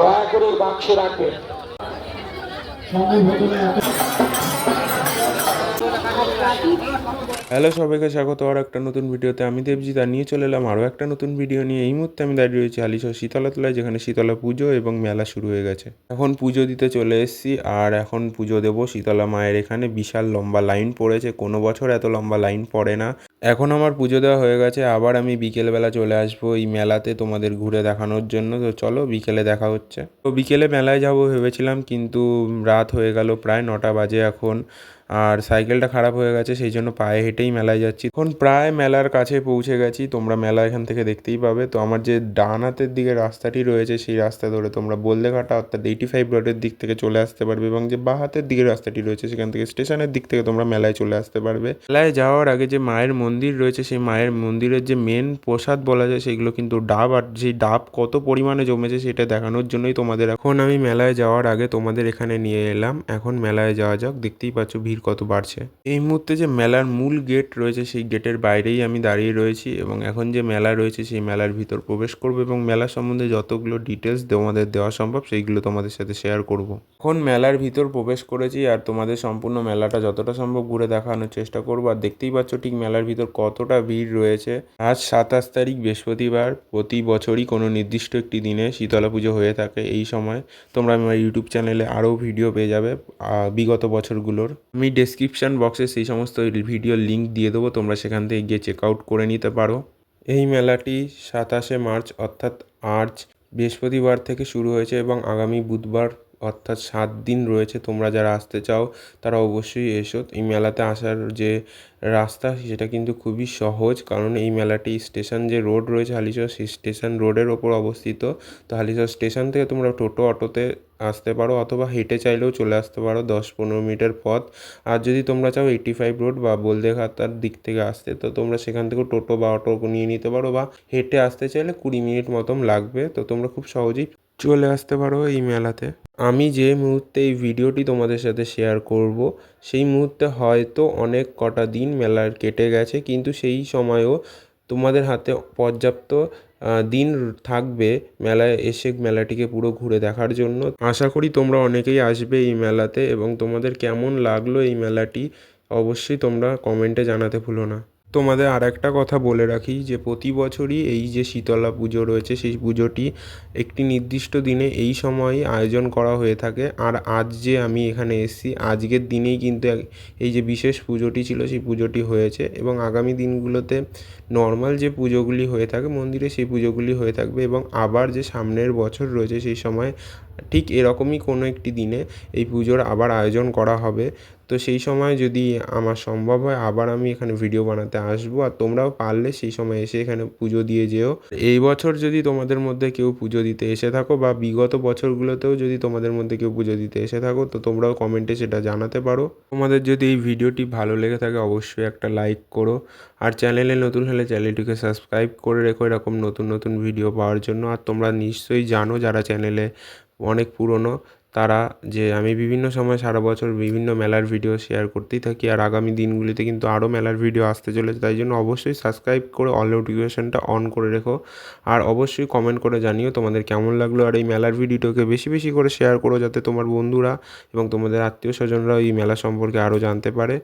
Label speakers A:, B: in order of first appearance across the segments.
A: দয়া করে বাক্সে রাখবেন।
B: এত
C: হ্যালো সবাইকে স্বাগত আর একটা নতুন ভিডিওতে আমি দেবজিৎ, আর নিয়ে চলে এলাম আরও একটা নতুন ভিডিও নিয়ে। এই মুহূর্তে আমি দাঁড়িয়ে রয়েছি আলিশা শীতলাতলায়, যেখানে শীতলা পুজো এবং মেলা শুরু হয়ে গেছে। এখন পুজো দিতে চলে এসেছি, আর এখন পুজো দেবো শীতলা মায়ের এখানে। বিশাল লম্বা লাইন পড়েছে, কোনো বছর এত লম্বা লাইন পড়ে না। এখন আমার পুজো দেওয়া হয়ে গেছে, আবার আমি বিকেলবেলা চলে আসব এই মেলাতে তোমাদের ঘুরে দেখানোর জন্য। তো চলো বিকেলে দেখা হচ্ছে। তো বিকেলে মেলায় যাব ভেবেছিলাম, কিন্তু রাত হয়ে গেল প্রায় নটা বাজে এখন। আর সাইকেলটা খারাপ হয়ে গেছে, সেই জন্য পায়ে হেঁটেই মেলায় যাচ্ছি। এখন প্রায় মেলার কাছে পৌঁছে গেছি, তোমরা মেলা এখান থেকে দেখতেই পাবে। তো আমার যে ডান হাতের দিকে রাস্তাটি রয়েছে, সেই রাস্তা ধরে তোমরা বলদেঘাটা অর্থাৎ এইটি ফাইভ রোডের দিক থেকে চলে আসতে পারবে এবং যে বাঁ হাতের দিকে রাস্তাটি রয়েছে, সেখান থেকে স্টেশনের দিক থেকে তোমরা মেলায় চলে আসতে পারবে। মেলায় যাওয়ার আগে যে মায়ের মন্দির রয়েছে, সেই মায়ের মন্দিরের যে মেন প্রসাদ বলা যায়, সেগুলো কিন্তু ডাব, আর সেই ডাব কত পরিমাণে জমেছে, সেটা দেখানোর জন্যই তোমাদের এখন আমি মেলায় যাওয়ার আগে তোমাদের এখানে নিয়ে এলাম। এখন মেলায় যাওয়া যাক, দেখতেই পাচ্ছ ভিড় কত বাড়ছে? এই মুহূর্তে যে মেলার মূল গেট রয়েছে, সেই গেটের বাইরেই আমি দাঁড়িয়ে রয়েছি এবং এখন যে মেলা রয়েছে, সেই মেলার ভিতর প্রবেশ করব এবং মেলা সম্বন্ধে যতগুলো ডিটেলস তোমাদের দেওয়া সম্ভব, সেইগুলো তোমাদের সাথে শেয়ার করব। এখন মেলার ভিতর প্রবেশ করেছি আর তোমাদের সম্পূর্ণ মেলাটা যতটা সম্ভব ঘুরে দেখানোর চেষ্টা করব। আর দেখতেই পাচ্ছ ঠিক মেলার ভিতর কতটা ভিড় রয়েছে। আজ সাতাশ তারিখ, বৃহস্পতিবার, প্রতি বছরই কোনো নির্দিষ্ট একটি দিনে শীতলা পুজো হয়ে থাকে এই সময়। তোমরা আমার ইউটিউব চ্যানেলে আরও ভিডিও পেয়ে যাবে বিগত বছরগুলোর। আমি ডেসক্রিপশন বক্সে সেই সমস্ত ভিডিওর লিঙ্ক দিয়ে দেবো, তোমরা সেখান থেকে গিয়ে চেক আউট করে নিতে পারো। এই মেলাটি সাতাশে মার্চ অর্থাৎ আজ বৃহস্পতিবার থেকে শুরু হয়েছে এবং আগামী বুধবার অর্থাৎ সাত দিন রয়েছে তোমরা যারা আসতে চাও, তারা অবশ্যই এসো। এই মেলাতে আসার যে রাস্তা, সেটা কিন্তু খুবই সহজ, কারণ এই মেলাটি স্টেশন যে রোড রয়েছে, হালিশহর সেই স্টেশন রোডের ওপর অবস্থিত। তো হালিশহর স্টেশন থেকে তোমরা টোটো, অটোতে আসতে পারো, অথবা হেঁটে চাইলেও চলে আসতে পারো দশ পনেরো মিনিটের পথ। আর যদি তোমরা চাও এইটি ফাইভ রোড বা বলদেঘাতার দিক থেকে আসতে, তো তোমরা সেখান থেকে টোটো বা অটো নিয়ে নিতে পারো, বা হেঁটে আসতে চাইলে কুড়ি মিনিট মতন লাগবে। তো তোমরা খুব সহজেই চলে আসতে পারো এই মেলাতে। আমি যে মুহূর্তে এই ভিডিওটি তোমাদের সাথে শেয়ার করব, সেই মুহূর্তে হয়তো অনেক কটা দিন মেলার কেটে গেছে, কিন্তু সেই সময়ও তোমাদের হাতে পর্যাপ্ত দিন থাকবে মেলায় এসে মেলাটিকে পুরো ঘুরে দেখার জন্য। আশা করি তোমরা অনেকেই আসবে এই মেলাতে এবং তোমাদের কেমন লাগল এই মেলাটি, অবশ্যই তোমরা কমেন্টে জানাতে ভুলো না। তোমাদের আর একটা কথা বলে রাখি যে প্রতি বছরই এই যে শীতলা পুজো রয়েছে, সেই পুজোটি একটি নির্দিষ্ট দিনে এই সময়ই আয়োজন করা হয়ে থাকে। আর আজ যে আমি এখানে এসেছি, আজকের দিনেই কিন্তু এই যে বিশেষ পুজোটি ছিল, সেই পুজোটি হয়েছে। এবং আগামী দিনগুলোতে নর্মাল যে পুজোগুলি হয়ে থাকে, মন্দিরে সেই পুজোগুলি হয়ে থাকবে। এবং আবার যে সামনের বছর রয়েছে, সেই সময় ঠিক এরকমই কোনো একটি দিনে এই পুজোর আবার আয়োজন করা হবে। তো সেই সময় যদি আমার সম্ভব হয়, আবার আমি এখানে ভিডিও বানাতে আসব। আর তোমরাও পারলে সেই সময় এসে এখানে পুজো দিয়ে যেও। এই বছর যদি তোমাদের মধ্যে কেউ পুজো দিতে এসে থাকো, বা বিগত বছরগুলোতেও যদি তোমাদের মধ্যে কেউ পুজো দিতে এসে থাকো, তো তোমরাও কমেন্টে সেটা জানাতে পারো। তোমাদের যদি এই ভিডিওটি ভালো লেগে থাকে, অবশ্যই একটা লাইক করো। আর চ্যানেলে নতুন হলে চ্যানেলটিকে সাবস্ক্রাইব করে রেখো এরকম নতুন নতুন ভিডিও পাওয়ার জন্য। আর তোমরা নিশ্চয়ই জানো, যারা চ্যানেলে অনেক পুরনো তারা যে আমি বিভিন্ন সময় সারা বছর বিভিন্ন মেলার ভিডিও শেয়ার করতেই থাকি আর আগামী দিনগুলিতে কিন্তু আরও মেলার ভিডিও আসতে চলেছে। তাই জন্য অবশ্যই সাবস্ক্রাইব করে অল নোটিফিকেশনটা অন করে রেখো। আর অবশ্যই কমেন্ট করে জানিও তোমাদের কেমন লাগল আর এই মেলার ভিডিওটাকে বেশি বেশি করে শেয়ার করো যাতে তোমার বন্ধুরা এবং তোমাদের আত্মীয় স্বজনরা এই মেলা সম্পর্কে আরও জানতে পারে।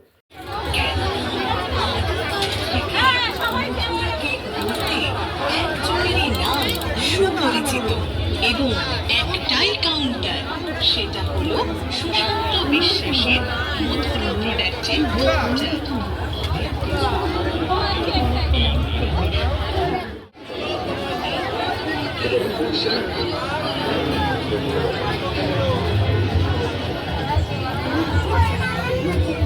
D: সুপরিচিত এবং একটাই কাউন্টার সেটা হলো সুশান্ত বিশ্বাসের মধুর ব্যানার্জির Thank
B: প্রয়োজনীয়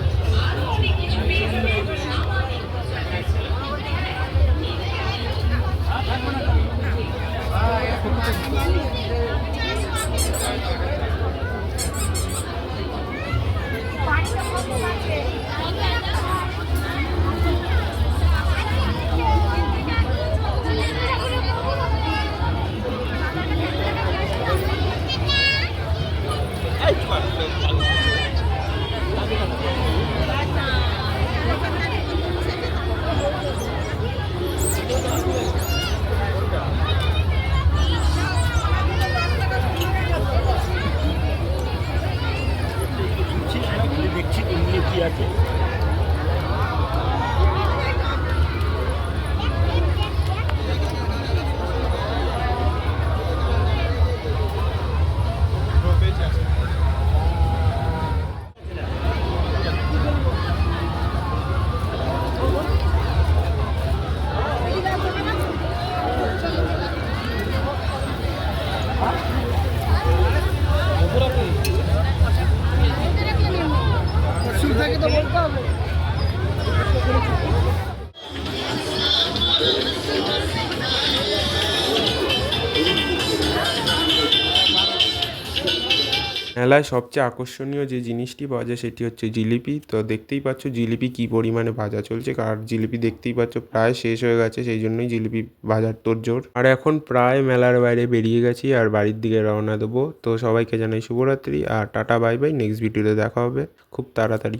A: 再见。
C: মেলায় সবচেয়ে আকর্ষণীয় যে জিনিসটি পাওয়া যায় সেটি হচ্ছে জিলিপি। তো দেখতেই পাচ্ছ জিলিপি কী পরিমাণে ভাজা চলছে। আর জিলিপি দেখতেই পাচ্ছ প্রায় শেষ হয়ে গেছে, সেই জন্যই জিলিপি ভাজার জোর। আর এখন প্রায় মেলার বাইরে বেরিয়ে গেছি আর বাড়ির দিকে রওনা দেবো। তো সবাইকে জানাই শুভরাত্রি আর টাটা, বাই বাই। নেক্সট ভিডিওতে দেখা হবে। খুব তাড়াতাড়ি।